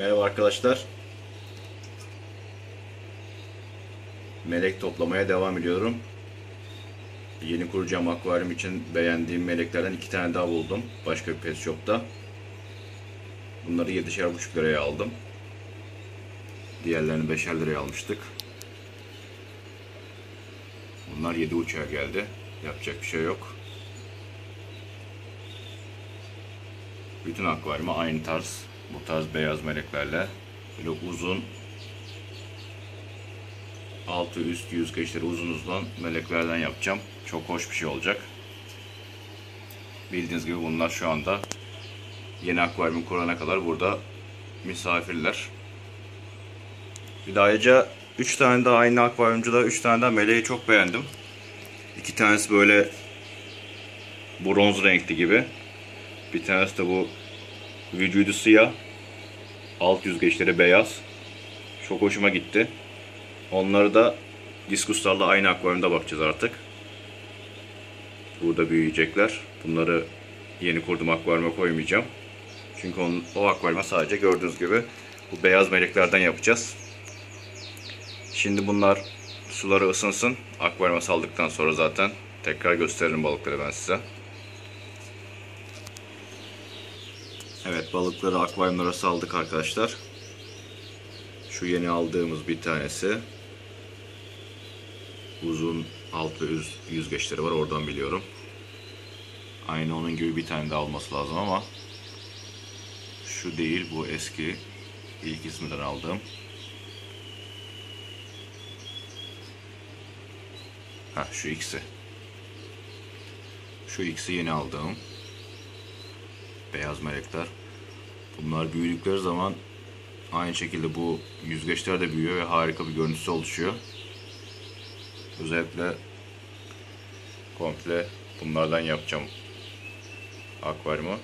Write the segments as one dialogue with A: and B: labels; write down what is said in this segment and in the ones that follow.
A: Merhaba arkadaşlar. Melek toplamaya devam ediyorum. Yeni kuracağım akvaryum için beğendiğim meleklerden iki tane daha buldum. Başka bir pet shop'ta. Bunları 7,5 liraya aldım. Diğerlerini 5'er liraya almıştık. Bunlar 7,5'a geldi. Yapacak bir şey yok. Bütün akvaryuma aynı tarz, bu tarz beyaz meleklerle böyle uzun altı üst yüzgeçleri uzun uzun meleklerden yapacağım. Çok hoş bir şey olacak. Bildiğiniz gibi bunlar şu anda yeni akvaryum kurana kadar burada misafirler. Bir de ayrıca 3 tane daha aynı akvaryumcuda 3 tane daha meleği çok beğendim. İki tanesi böyle bronz renkli gibi. Bir tanesi de bu vücudu siyah. Alt yüzgeçleri beyaz. Çok hoşuma gitti. Onları da diskuslarla aynı akvaryumda bakacağız artık. Burada büyüyecekler. Bunları yeni kurduğum akvaryuma koymayacağım. Çünkü onun, o akvaryuma sadece gördüğünüz gibi bu beyaz meleklerden yapacağız. Şimdi bunlar suları ısınsın. Akvaryuma saldıktan sonra zaten tekrar gösteririm balıkları ben size. Evet balıkları akvaryumlara saldık arkadaşlar. Şu yeni aldığımız bir tanesi. Uzun alt ve üst yüzgeçleri var oradan biliyorum. Aynı onun gibi bir tane daha olması lazım ama şu değil bu eski ilk isminden aldığım. Ha şu ikisi. Şu ikisi yeni aldığım. Beyaz melekler. Bunlar büyüdükleri zaman aynı şekilde bu yüzgeçler de büyüyor ve harika bir görüntüsü oluşuyor. Özellikle komple bunlardan yapacağım akvaryumu.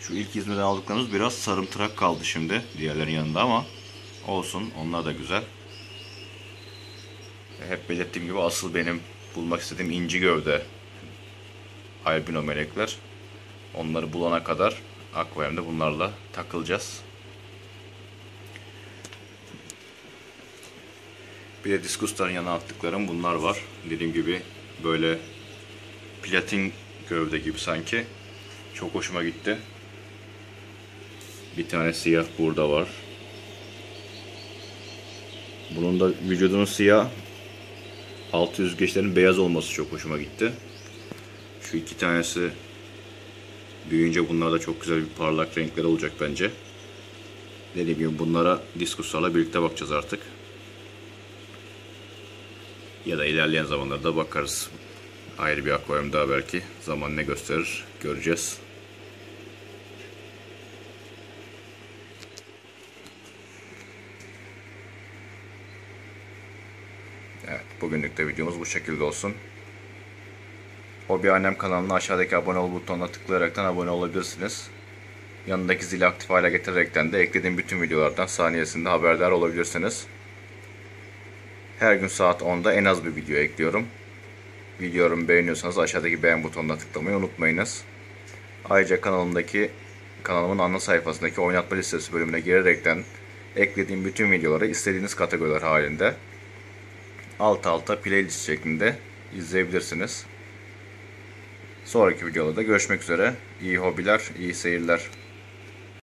A: Şu ilk İzmir'den aldıklarımız biraz sarımtırak kaldı şimdi diğerlerin yanında ama olsun onlar da güzel. Hep belirttiğim gibi asıl benim bulmak istediğim inci gövde albino melekler. Onları bulana kadar akvaryumda bunlarla takılacağız. Bir de diskusların yanına attıklarım bunlar var. Dediğim gibi böyle platin gövde gibi sanki. Çok hoşuma gitti. Bir tane siyah burada var. Bunun da vücudunun siyah, alt yüzgeçlerin beyaz olması çok hoşuma gitti. Şu iki tanesi büyüyünce bunlar da çok güzel bir parlak renkler olacak bence. Dediğim gibi bunlara diskuslarla birlikte bakacağız artık. Ya da ilerleyen zamanlarda bakarız. Ayrı bir akvaryum daha belki. Zaman ne gösterir göreceğiz. Evet, bugünlük de videomuz bu şekilde olsun. Hobi Annem kanalına aşağıdaki abone ol butonuna tıklayaraktan abone olabilirsiniz. Yanındaki zili aktif hale getirerekten de eklediğim bütün videolardan saniyesinde haberdar olabilirsiniz. Her gün saat 10'da en az bir video ekliyorum. Videomu beğeniyorsanız aşağıdaki beğen butonuna tıklamayı unutmayınız. Ayrıca kanalımdaki kanalımın ana sayfasındaki oynatma listesi bölümüne girerekten eklediğim bütün videoları istediğiniz kategoriler halinde alt alta playlist şeklinde izleyebilirsiniz. Sonraki videoda görüşmek üzere. İyi hobiler, iyi seyirler.